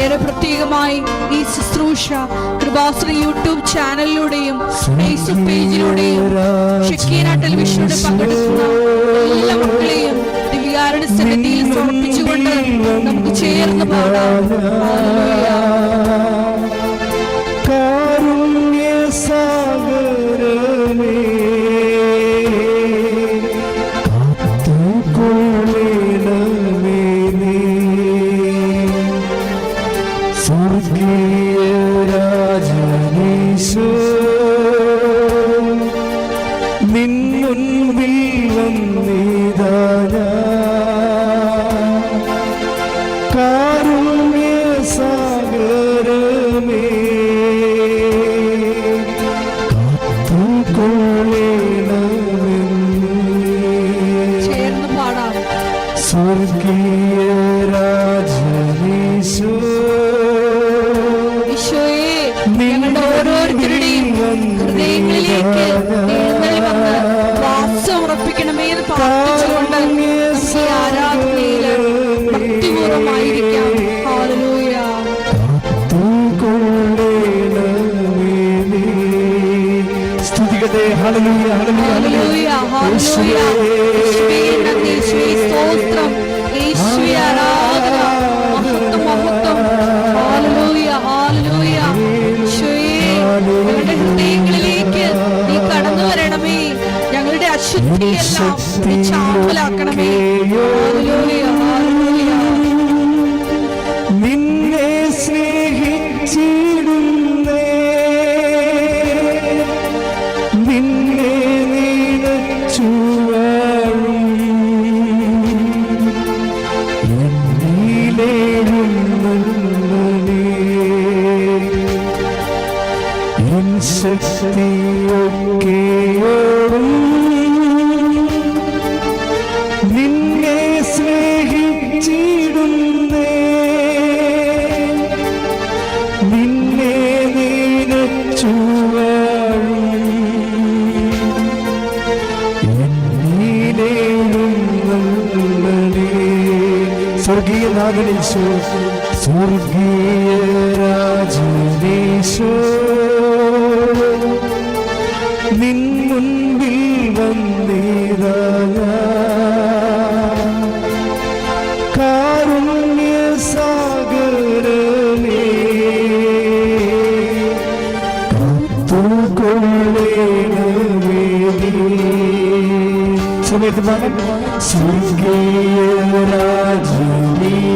ഏറെ പ്രത്യേകമായി ഈ ശുശ്രൂഷ കൃപാശ്രീ യൂട്യൂബ് ചാനലിലൂടെയും ഫേസ്ബുക്ക് പേജിലൂടെയും ഷെക്കീന ടെലിവിഷനിലൂടെ പങ്കെടുക്കുന്ന എല്ലാ മക്കളെയും ദിവ്യാരുടെ സന്നിധിയിൽ സമർപ്പിച്ചുകൊണ്ട് നമുക്ക് ചേർന്ന് പാടാം. യേശു സ്വർഗീയ രാജനീശോ നിൻ മുൻപിൽ വന്നിതായ കാരുണ്യ സാഗരനേ സമയത്ത് സ്വർഗീയ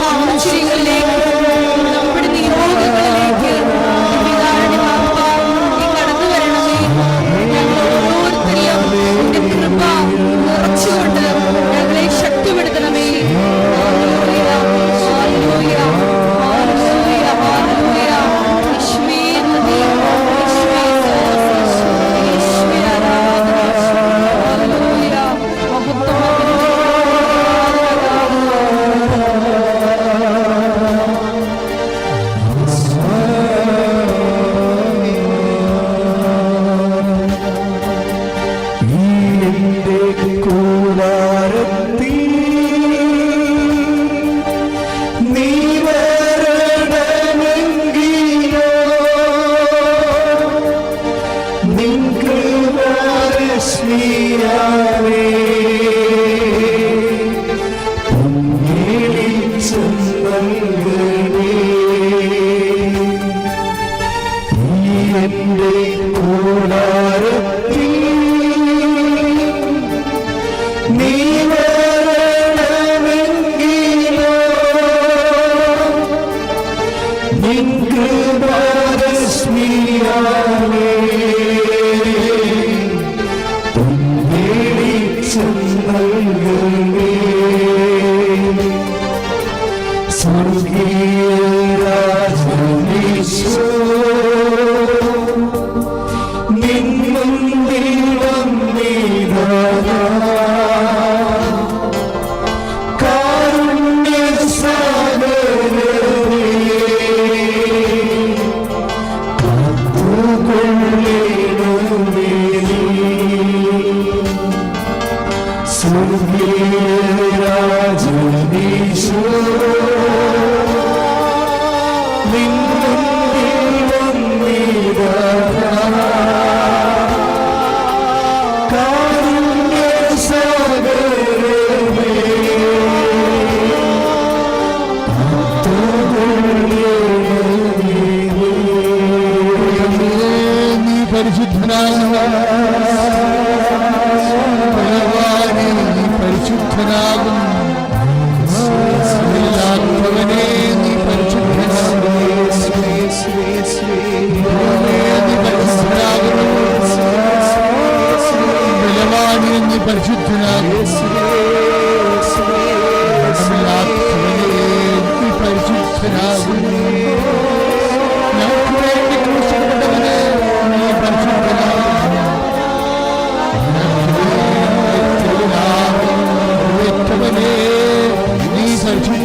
സാഹചര്യങ്ങളിലേക്ക് പരിശുദ്ധനാകും. ആത്മവനെ നീ പരിശുദ്ധനാകും. നീ പരിശുദ്ധനാകും. ആത്മവനെ നീ പരിശുദ്ധനാകും.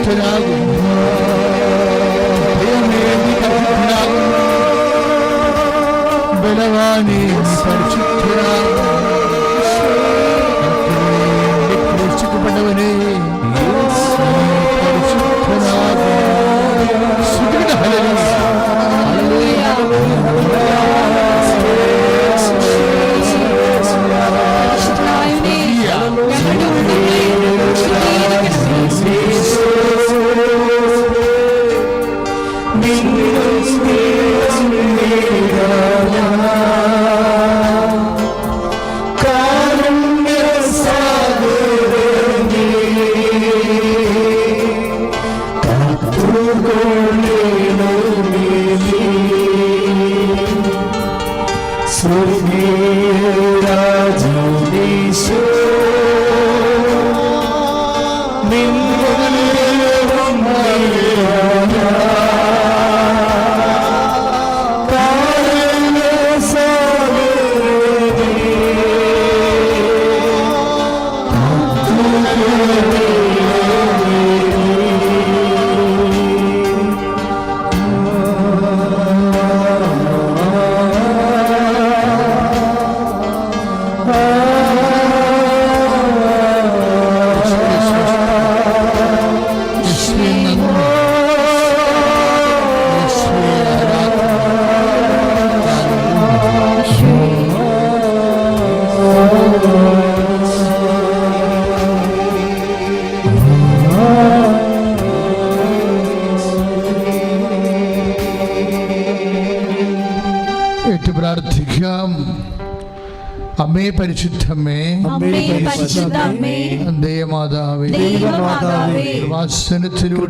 కల్పించినావు బలవాణి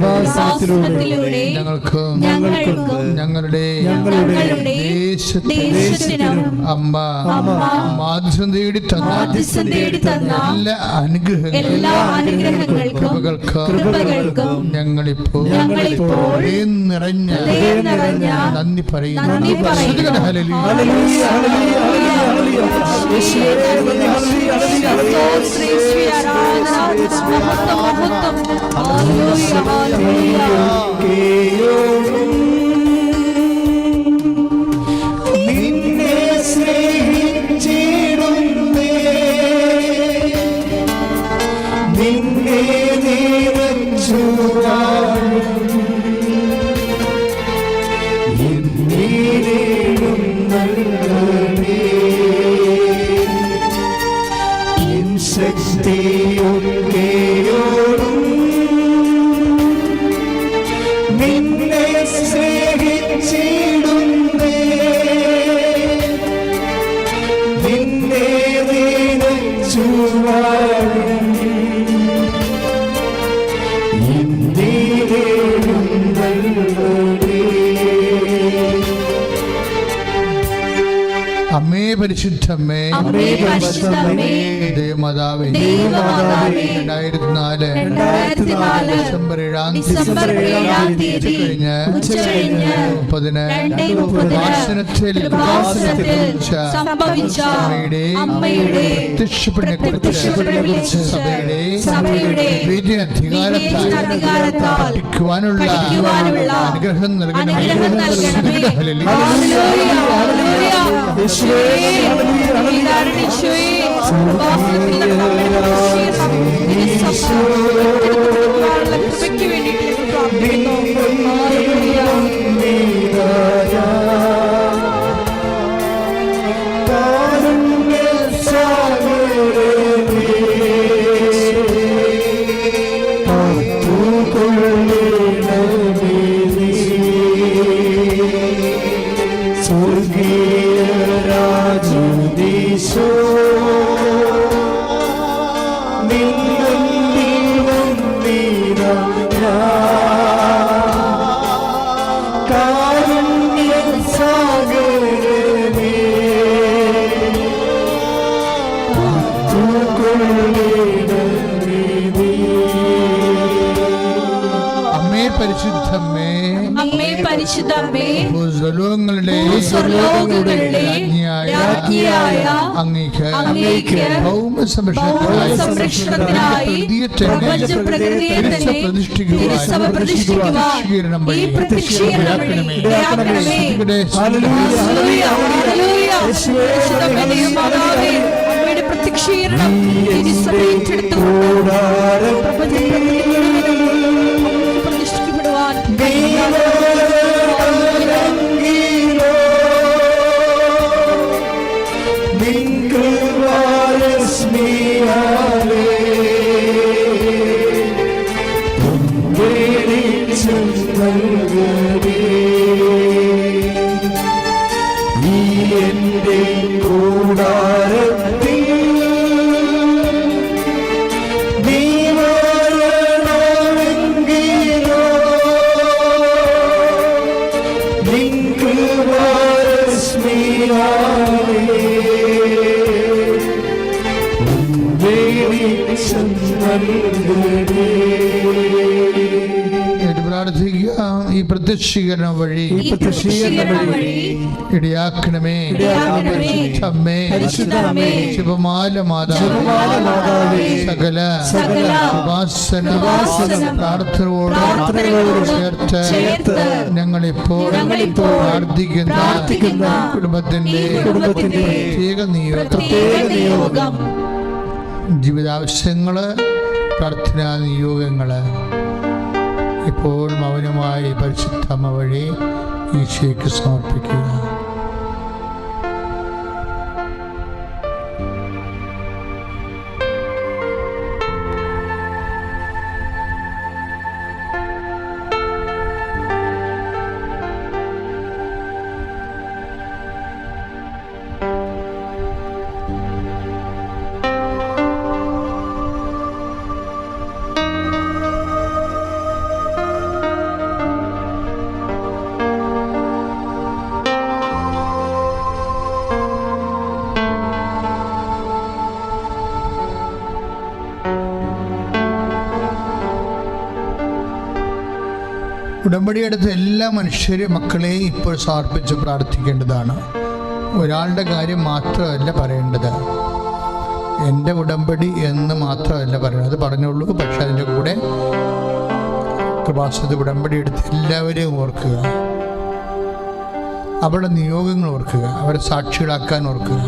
കൃപാസനത്തിലൂടെ ഞങ്ങൾക്ക് ഞങ്ങളുടെ അമ്മ മാധ്യം തേടി തന്ന എല്ലാ അനുഗ്രഹങ്ങൾക്കും കൃപകൾക്കും ഞങ്ങളിപ്പോൾ നിറഞ്ഞ നന്ദി പറയുന്നു. ഹല്ലേലൂയ രണ്ടായിരത്തി നാല് ഡിസംബർ ഏഴാം തീയതി കഴിഞ്ഞ് ഉച്ചകഴിഞ്ഞ് മുപ്പതിന് സംഭവിച്ച അമ്മയുടെ പ്രത്യക്ഷപ്പെടിനെക്കുറിച്ച് സഭയുടെ വിധി അധികാരത്താൽ പഠിക്കുവാനുള്ള അനുഗ്രഹം നൽകണമേ. അനുഗ്രഹം നൽകണമേ. ഹല്ലേലൂയ. Hallelujah, hallelujah. ഈശോയേ, ഇതാണ് ഈശോയേ. കൃപാസനത്തിൽ നടന്ന അമ്മയുടെ പ്രത്യക്ഷീകരണം ഇനി സഭ ഏറ്റെടുക്കുവാനുള്ള കൃപയ്ക്ക് വേണ്ടിയിട്ട് അമ്മേ പരിശുദ്ധമ്മേ ഭൂസ്വലോകങ്ങളുടെ രാജ്ഞിയായ അങ്ങേക്ക് അങ്ങേക്ക് ഭൗമ സംരക്ഷണത്തിനായി സംരക്ഷണത്തിനായി പ്രപഞ്ച പ്രകൃതിയെ തന്നെ പ്രതിഷ്ഠിക്കുവാൻ ഈ അമ്മയുടെ പ്രത്യക്ഷീകരണം തിരുസഭ എന്റെ പ്രത്യക്ഷീകരണം വഴി ഈ പ്രത്യക്ഷീകരണം വഴി ഇടയാക്കണമേ. അമ്മേ. ശിവമാല മാതാവേ. മാതാവേ. സകല ഉപാസന പ്രാർത്ഥനയോട് ചേർത്ത് ഞങ്ങളിപ്പോൾ പ്രാർത്ഥിക്കുന്ന പ്രാർത്ഥിക്കുന്ന കുടുംബത്തിന്റെ കുടുംബത്തിന്റെ പ്രത്യേക നിയോഗം. പ്രത്യേക നിയോഗം. ജീവിതാവശ്യങ്ങൾ പ്രാർത്ഥനാ നിയോഗങ്ങൾ ഇപ്പോൾ മൗനമായി പരിശുദ്ധമ വഴി ഈശോയ്ക്ക് സമർപ്പിക്കുക. ഉടമ്പടിയെടുത്ത എല്ലാ മനുഷ്യരും മക്കളെയും ഇപ്പോൾ സമർപ്പിച്ച് പ്രാർത്ഥിക്കേണ്ടതാണ്. ഒരാളുടെ കാര്യം മാത്രമല്ല പറയേണ്ടത്. എന്റെ ഉടമ്പടി എന്ന് മാത്രമല്ല പറയുന്നത് അത് പറഞ്ഞുള്ളൂ പക്ഷെ അതിന്റെ കൂടെ കൃപാസത്തെ ഉടമ്പടി എടുത്ത് എല്ലാവരെയും ഓർക്കുക. അവരുടെ നിയോഗങ്ങൾ ഓർക്കുക. അവരെ സാക്ഷികളാക്കാൻ ഓർക്കുക.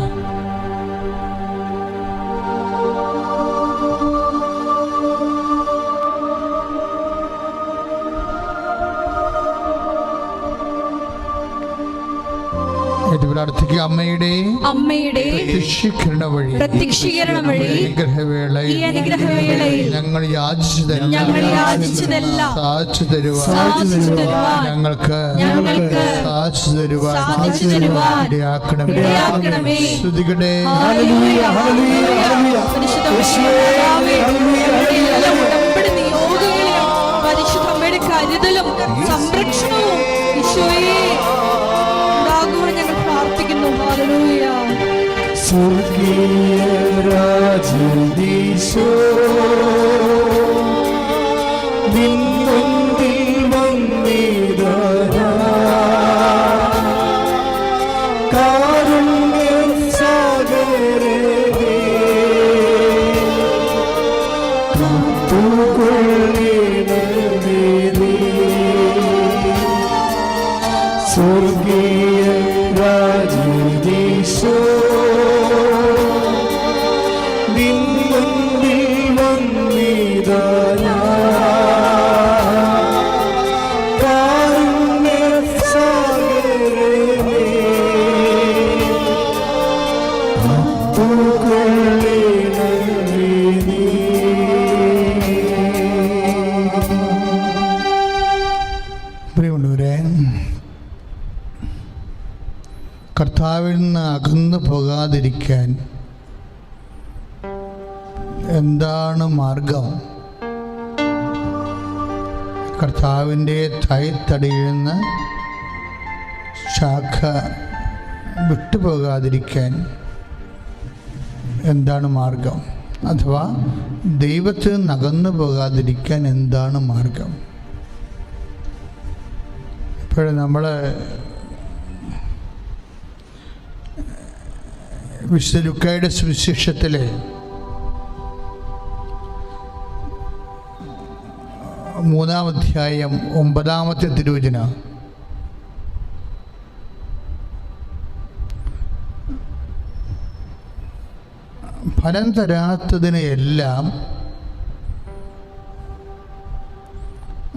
പ്രാർത്ഥിക്കുക അമ്മയുടെ അമ്മയുടെ പ്രത്യക്ഷീകരണം വഴി പ്രത്യക്ഷീകരണം വഴി ഈ അനുഗ്രഹവേളയിൽ അനുഗ്രഹവേളയിൽ ഞങ്ങൾ യാചിച്ചതെല്ലാം ഞങ്ങൾ യാചിച്ചതെല്ലാം സാധിച്ചു തരുവാൻ സാധിച്ചു തരുവാൻ ഞങ്ങൾക്ക് ഞങ്ങൾക്ക് സാധിച്ചു തരുവാൻ സാധിച്ചു തരുവാൻ ഇടയാക്കണമേ ഇടയാക്കണമേ. ശ്രുതികടെ ഹല്ലേലൂയ, ഹല്ലേലൂയ. പരിശുദ്ധ ഞങ്ങളുടെ സംരക്ഷണവും ഈശോയെ ഉണ്ടാകുവാൻ ഞങ്ങൾ പ്രാർത്ഥിക്കുന്നു ഹല്ലേലൂയ സ്വർഗീയ രാജീശോ നിൻ മുൻപിൽ വന്നിതാ വിട്ടുപോകാതിരിക്കാൻ എന്താണ് മാർഗം? അഥവാ ദൈവത്തിൽ നിന്ന് അകന്നു പോകാതിരിക്കാൻ എന്താണ് മാർഗം? ഇപ്പോഴും നമ്മൾ വിശുദ്ധ ലുക്കായുടെ സുവിശേഷത്തിൽ മൂന്നാം അധ്യായം ഒമ്പതാമത്തെ തിരുവചന ഫലം തരാത്തതിനെയെല്ലാം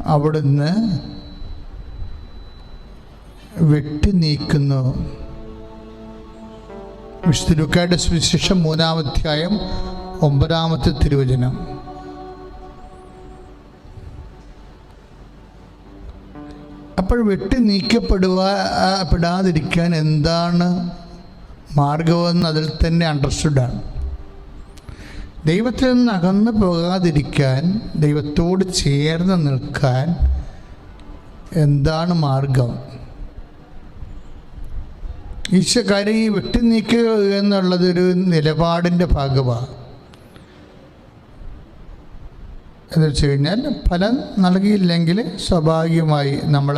അവിടുന്ന് വെട്ടി നീക്കുന്നു. വിശുദ്ധ ലുക്കായുടെ സുവിശേഷം മൂന്നാമധ്യായം ഒമ്പതാമത്തെ തിരുവചനം. അപ്പോൾ വെട്ടി നീക്കപ്പെടുവാ പെടാതിരിക്കാൻ എന്താണ് മാർഗമെന്ന് അതിൽ തന്നെ അണ്ടർസ്റ്റുഡാണ് ദൈവത്തിൽ നിന്ന് അകന്നു പോകാതിരിക്കാൻ ദൈവത്തോട് ചേർന്ന് നിൽക്കാൻ എന്താണ് മാർഗം? ഈശ്വരക്കാരെ ഈ വെട്ടി നീക്കുക എന്നുള്ളതൊരു നിലപാടിന്റെ ഭാഗമാണ്. എന്ന് വെച്ച് കഴിഞ്ഞാൽ ഫലം നൽകിയില്ലെങ്കിൽ സ്വാഭാവികമായി നമ്മൾ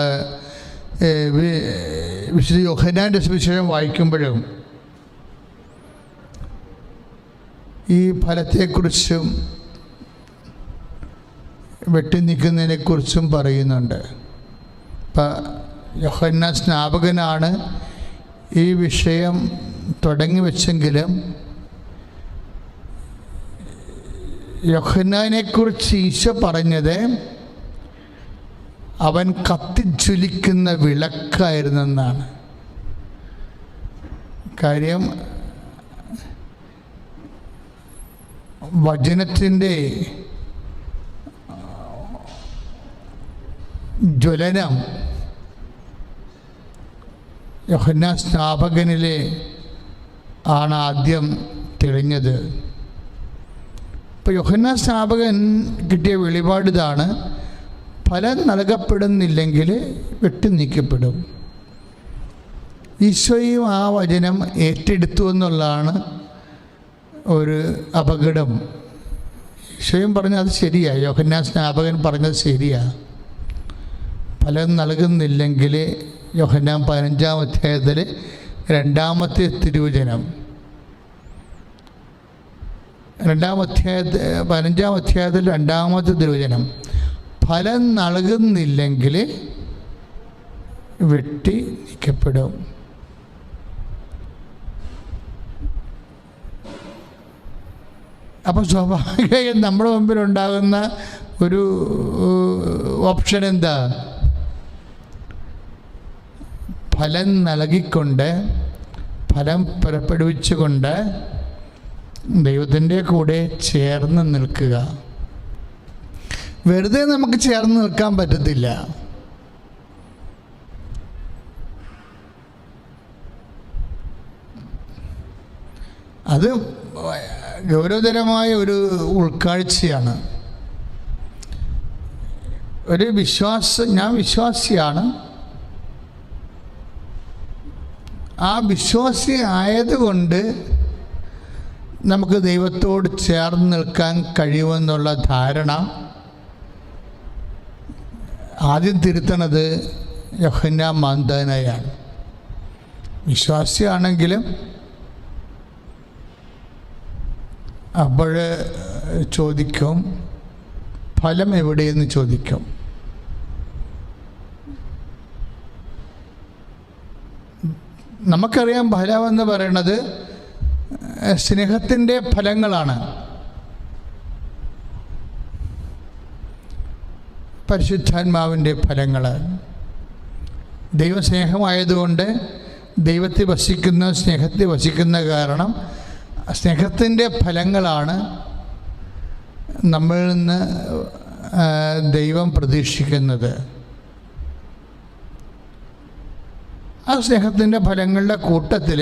വിശുദ്ധ യോഹനാന്റെ സുവിശേഷം വായിക്കുമ്പോഴും ഈ ഫലത്തെക്കുറിച്ചും വെട്ടി നീക്കുന്നതിനെക്കുറിച്ചും പറയുന്നുണ്ട്. ഇപ്പം യോഹന്ന സ്നാപകനാണ് ഈ വിഷയം തുടങ്ങി വെച്ചെങ്കിലും യഹന്നാനെക്കുറിച്ച് ഈശോ പറഞ്ഞത് അവൻ കത്തിജ്വലിക്കുന്ന വിളക്കായിരുന്നെന്നാണ്. കാര്യം വചനത്തിന്റെ ജ്വലനം യഹന്ന സ്നാപകനിലെ ആണ് ആദ്യം തെളിഞ്ഞത്. ഇപ്പോൾ യോഹന്ന സ്നാപകൻ കിട്ടിയ വെളിപാട് ഇതാണ് ഫലം നൽകപ്പെടുന്നില്ലെങ്കിൽ വെട്ടി നീക്കപ്പെടും. ഈശോയും ആ വചനം ഏറ്റെടുത്തു എന്നുള്ളതാണ് ഒരു അപകടം. ഈശോയും പറഞ്ഞ അത് ശരിയാണ് യോഹന്ന സ്നാപകൻ പറഞ്ഞത് ശരിയാണ് ഫലം നൽകുന്നില്ലെങ്കിൽ യോഹന്നാൻ പതിനഞ്ചാം അധ്യായത്തിൽ രണ്ടാമത്തെ തിരുവചനം. രണ്ടാം അധ്യായത്തിൽ പതിനഞ്ചാം അധ്യായത്തിൽ രണ്ടാമത്തെ തിരുവചനം. ഫലം നൽകുന്നില്ലെങ്കിൽ വെട്ടി നീക്കപ്പെടും. അപ്പോൾ സ്വാഭാവികമായും നമ്മുടെ മുമ്പിൽ ഉണ്ടാകുന്ന ഒരു ഓപ്ഷൻ എന്താ? ഫലം നൽകിക്കൊണ്ട് ഫലം പുറപ്പെടുവിച്ചുകൊണ്ട് ദൈവത്തിന്റെ കൂടെ ചേർന്ന് നിൽക്കുക. വെറുതെ നമുക്ക് ചേർന്ന് നിൽക്കാൻ പറ്റത്തില്ല. അത് ഗൗരവതരമായ ഒരു ഉൾക്കാഴ്ചയാണ്. ഒരു വിശ്വാസ ഞാൻ വിശ്വാസിയാണ്. ആ വിശ്വാസി ആയതുകൊണ്ട് നമുക്ക് ദൈവത്തോട് ചേർന്ന് നിൽക്കാൻ കഴിയുമെന്നുള്ള ധാരണ ആദ്യം തിരുത്തണത് യഹന്ന മാന്താനയാണ്. വിശ്വാസിയാണെങ്കിലും അപ്പോൾ ചോദിക്കും ഫലം എവിടെയെന്ന് ചോദിക്കും? നമുക്കറിയാം ഫലം എന്ന് പറയുന്നത് സ്നേഹത്തിന്റെ ഫലങ്ങളാണ്. പരിശുദ്ധാത്മാവിന്റെ ഫലങ്ങൾ ദൈവസ്നേഹമായതുകൊണ്ട് ദൈവത്തെ വസിക്കുന്ന സ്നേഹത്തെ വസിക്കുന്ന കാരണം സ്നേഹത്തിന്റെ ഫലങ്ങളാണ് നമ്മളിൽ നിന്ന് ദൈവം പ്രതീക്ഷിക്കുന്നത്. ആ സ്നേഹത്തിന്റെ ഫലങ്ങളുടെ കൂട്ടത്തിൽ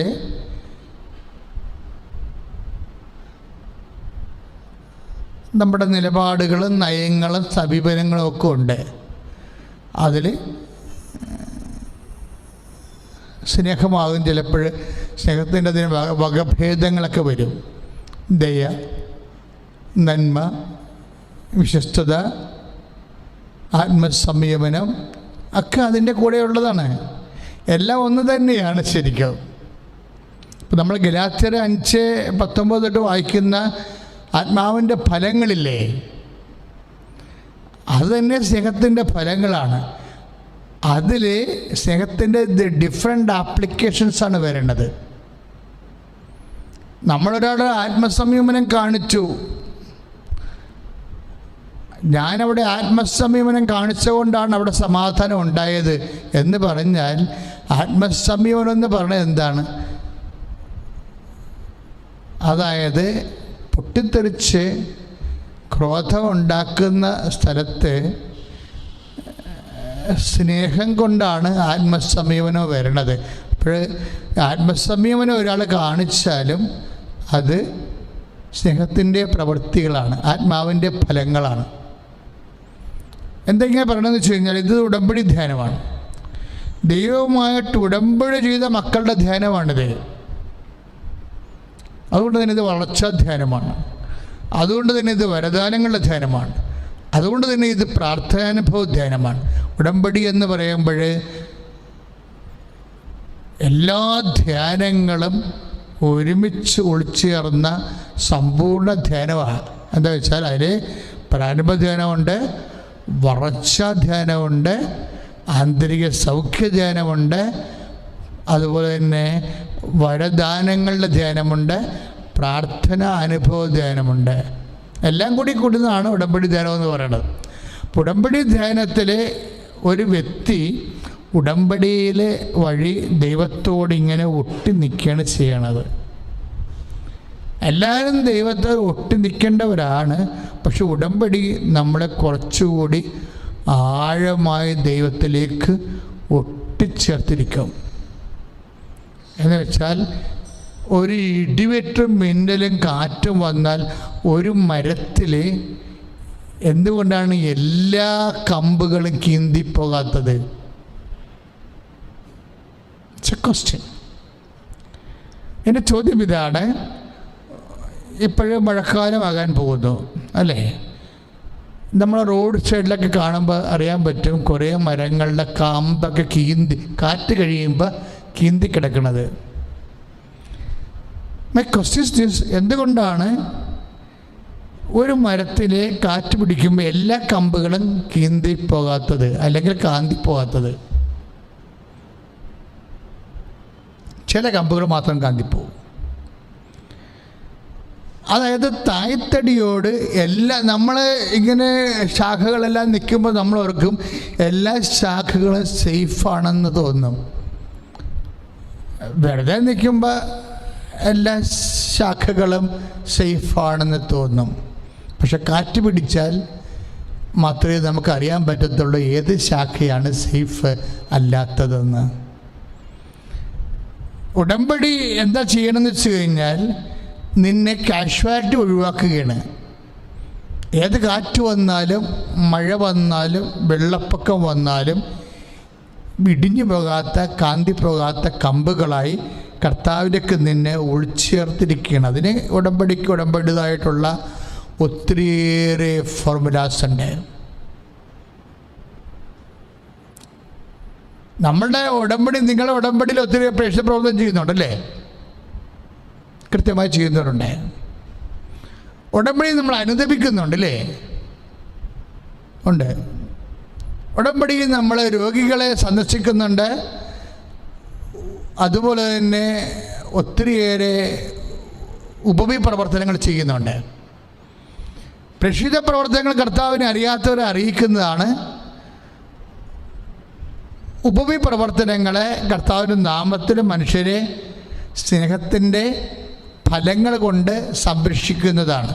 നമ്മുടെ നിലപാടുകളും നയങ്ങളും സമീപനങ്ങളും ഒക്കെ ഉണ്ട്. അതിൽ സ്നേഹമാകും ചിലപ്പോൾ. സ്നേഹത്തിന്റെ അതിന് വക- വകഭേദങ്ങളൊക്കെ വരും. ദയ നന്മ വിശ്വസ്തത ആത്മസംയമനം ഒക്കെ അതിന്റെ കൂടെ ഉള്ളതാണ്. എല്ലാം ഒന്ന് തന്നെയാണ് ശരിക്കും. ഇപ്പം നമ്മൾ ഗലാത്യർ അഞ്ച് പത്തൊമ്പത് തൊട്ട് വായിക്കുന്ന ആത്മാവിന്റെ ഫലങ്ങളില്ലേ? അത് തന്നെ സ്നേഹത്തിന്റെ ഫലങ്ങളാണ്. അതിൽ സ്നേഹത്തിന്റെ ഡിഫറെന്റ് ആപ്ലിക്കേഷൻസാണ് വരേണ്ടത്. നമ്മളൊരാളുടെ ആത്മസംയമനം കാണിച്ചു. ഞാനവിടെ ആത്മസംയമനം കാണിച്ചുകൊണ്ടാണ് അവിടെ സമാധാനം ഉണ്ടായത് എന്ന് പറഞ്ഞാൽ ആത്മസംയമനം എന്ന് പറഞ്ഞത് എന്താണ്? അതായത് പൊട്ടിത്തെറിച്ച് ക്രോധം ഉണ്ടാക്കുന്ന സ്ഥലത്ത് സ്നേഹം കൊണ്ടാണ് ആത്മസംയമനം വരണത്. അപ്പോൾ ആത്മസംയമനം ഒരാൾ കാണിച്ചാലും അത് സ്നേഹത്തിന്റെ പ്രവൃത്തികളാണ് ആത്മാവിന്റെ ഫലങ്ങളാണ്. എന്തെങ്കിലും പറയണമെന്ന് വെച്ച് കഴിഞ്ഞാൽ ഇത് ഉടമ്പടി ധ്യാനമാണ്. ദൈവവുമായിട്ട് ഉടമ്പടി ചെയ്ത മക്കളുടെ ധ്യാനമാണിത്. അതുകൊണ്ട് തന്നെ ഇത് വളർച്ചാ ധ്യാനമാണ്. അതുകൊണ്ട് തന്നെ ഇത് വരദാനങ്ങളുടെ ധ്യാനമാണ്. അതുകൊണ്ട് തന്നെ ഇത് പ്രാർത്ഥനാനുഭവ ധ്യാനമാണ്. ഉടമ്പടി എന്ന് പറയുമ്പോൾ എല്ലാ ധ്യാനങ്ങളും ഒരുമിച്ച് ഒളിച്ചേർന്ന സമ്പൂർണ ധ്യാനമാണ്. എന്താ വെച്ചാൽ അതിൽ പ്രാരംഭ ധ്യാനമുണ്ട് വളർച്ചാ ധ്യാനമുണ്ട് ആന്തരിക സൗഖ്യ ധ്യാനമുണ്ട് അതുപോലെ തന്നെ വരദാനങ്ങളുടെ ധ്യാനമുണ്ട് പ്രാർത്ഥന അനുഭവ ധ്യാനമുണ്ട്. എല്ലാം കൂടി കൂടുന്നതാണ് ഉടമ്പടി ധ്യാനം എന്ന് പറയുന്നത്. ഉടമ്പടി ധ്യാനത്തിൽ ഒരു വ്യക്തി ഉടമ്പടിയിലെ വഴി ദൈവത്തോട് ഇങ്ങനെ ഒട്ടി നിൽക്കുകയാണ് ചെയ്യണത്. എല്ലാവരും ദൈവത്തെ ഒട്ടി നിൽക്കേണ്ടവരാണ് പക്ഷെ ഉടമ്പടി നമ്മളെ കുറച്ചുകൂടി ആഴമായി ദൈവത്തിലേക്ക് ഒട്ടിച്ചേർത്തിരിക്കും. എന്ന് വെച്ചാൽ ഒരു ഇടിവെട്ടും മിന്നലും കാറ്റും വന്നാൽ ഒരു മരത്തിൽ എന്തുകൊണ്ടാണ് എല്ലാ കമ്പുകളും കീന്തിപ്പോകാത്തത്? ക്വസ്റ്റ്യൻ എന്റെ ചോദ്യം ഇതാണ്. ഇപ്പോഴും മഴക്കാലമാകാൻ പോകുന്നു അല്ലേ? നമ്മൾ റോഡ് സൈഡിലൊക്കെ കാണുമ്പോൾ അറിയാൻ പറ്റും കുറേ മരങ്ങളുടെ കാമ്പൊക്കെ കീന്തി കാറ്റ് കഴിയുമ്പോൾ കീന്തി കിടക്കുന്നത് മൈ ക്വസ്റ്റ്യൻസ് ദിസ് എന്തുകൊണ്ടാണ് ഒരു മരത്തിലെ കാറ്റ് പിടിക്കുമ്പോൾ എല്ലാ കമ്പുകളും കീന്തി പോകാത്തത് അല്ലെങ്കിൽ കാന്തി പോകാത്തത്. ചില കമ്പുകൾ മാത്രം കാന്തിപ്പോവും അതായത് തായ്തടിയോട് എല്ലാ നമ്മൾ ഇങ്ങനെ ശാഖകളെല്ലാം നിൽക്കുമ്പോൾ നമ്മൾ ഓർക്കും എല്ലാ ശാഖകളും സേഫാണെന്ന് തോന്നും. വെറുതെ നിൽക്കുമ്പോൾ എല്ലാ ശാഖകളും സേഫാണെന്ന് തോന്നും. പക്ഷെ കാറ്റ് പിടിച്ചാൽ മാത്രമേ നമുക്ക് അറിയാൻ പറ്റത്തുള്ളൂ ഏത് ശാഖയാണ് സേഫ് അല്ലാത്തതെന്ന്. ഉടമ്പടി എന്താ ചെയ്യണമെന്ന് വെച്ച് കഴിഞ്ഞാൽ നിന്നെ കാഷ്വാലിറ്റി ഒഴിവാക്കുകയാണ്. ഏത് കാറ്റ് വന്നാലും മഴ വന്നാലും വെള്ളപ്പൊക്കം വന്നാലും ഇടിഞ്ഞു പോകാത്ത കാന്തി പോകാത്ത കമ്പുകളായി കർത്താവിലേക്ക് നിന്നെ ഒളിച്ചേർത്തിരിക്കുകയാണ്. അതിന് ഉടമ്പടിക്ക് ഉടമ്പടിതായിട്ടുള്ള ഒത്തിരിയേറെ ഫോർമുലാസ് ഉണ്ട്. നമ്മളുടെ ഉടമ്പടി നിങ്ങളുടെ ഉടമ്പടിയിൽ ഒത്തിരി പ്രേക്ഷക പ്രവർത്തനം ചെയ്യുന്നുണ്ടല്ലേ? കൃത്യമായി ചെയ്യുന്നവരുണ്ട്. ഉടമ്പടി നമ്മൾ അനുദപിക്കുന്നുണ്ടല്ലേ? ഉണ്ട്. ഉടമ്പടിയിൽ നമ്മൾ രോഗികളെ സന്ദർശിക്കുന്നുണ്ട്. അതുപോലെ തന്നെ ഒത്തിരിയേറെ ഉപവി പ്രവർത്തനങ്ങൾ ചെയ്യുന്നുണ്ട്. പ്രക്ഷിത പ്രവർത്തനങ്ങൾ കർത്താവിനെ അറിയാത്തവരെ അറിയിക്കുന്നതാണ്. ഉപവി പ്രവർത്തനങ്ങളെ കർത്താവിന്റെ നാമത്തിൽ മനുഷ്യരെ സ്നേഹത്തിന്റെ ഫലങ്ങൾ കൊണ്ട് സംരക്ഷിക്കുന്നതാണ്.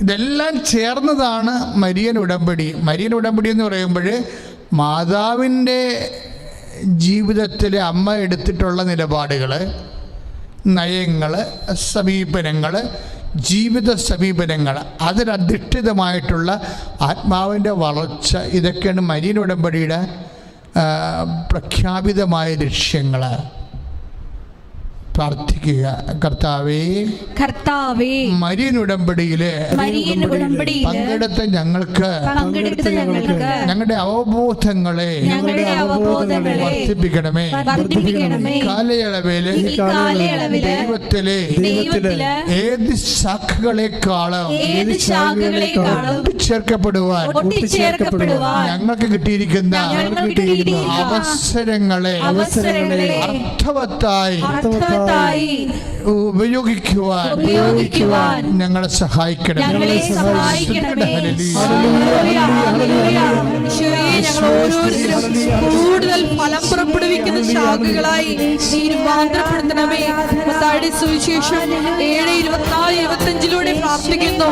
ഇതെല്ലാം ചേർന്നതാണ് മരിയൻ ഉടമ്പടി. മരിയൻ ഉടമ്പടി എന്ന് പറയുമ്പോൾ മാതാവിന്റെ ജീവിതത്തിലെ അമ്മ എടുത്തിട്ടുള്ള നിലപാടുകൾ നയങ്ങൾ സമീപനങ്ങൾ ജീവിത സമീപനങ്ങൾ. അതിനധിഷ്ഠിതമായിട്ടുള്ള ആത്മാവിന്റെ വളർച്ച. ഇതൊക്കെയാണ് മരീൻ ഉടമ്പടിയുടെ പ്രഖ്യാപിതമായ ലക്ഷ്യങ്ങൾ പ്രാർത്ഥിക്കുക. കർത്താവേ കർത്താവേ മരിയൻ ഉടമ്പടിയിലെ പങ്കെടുത്ത ഞങ്ങൾക്ക് ഞങ്ങളുടെ അവബോധങ്ങളെ വർദ്ധിപ്പിക്കണമേ. കാലയളവിൽ ദൈവത്തിലെ ഏത് ശാഖകളെക്കാളും ഒട്ടിച്ചേർക്കപ്പെടുവാൻ ഞങ്ങൾക്ക് കിട്ടിയിരിക്കുന്ന ഞങ്ങൾക്ക് കിട്ടിയിരിക്കുന്ന അവസരങ്ങളെ അവസരങ്ങളെ അർത്ഥവത്തായി അർത്ഥവത്തായി ഉപയോഗിക്കുവാൻ ഉപയോഗിക്കുവാൻ ഞങ്ങളെ സഹായിക്കണം ഞങ്ങളെ സഹായിക്കണമേ. കൂടുതൽ ഫലം പുറപ്പെടുവിക്കുന്ന ശാഖകളായി രൂപാന്തരപ്പെടുത്തണമേ സുവിശേഷം ഏഴ് ഇരുപത്തിനാല് ഇരുപത്തഞ്ചിലൂടെ പ്രാർത്ഥിക്കുന്നു.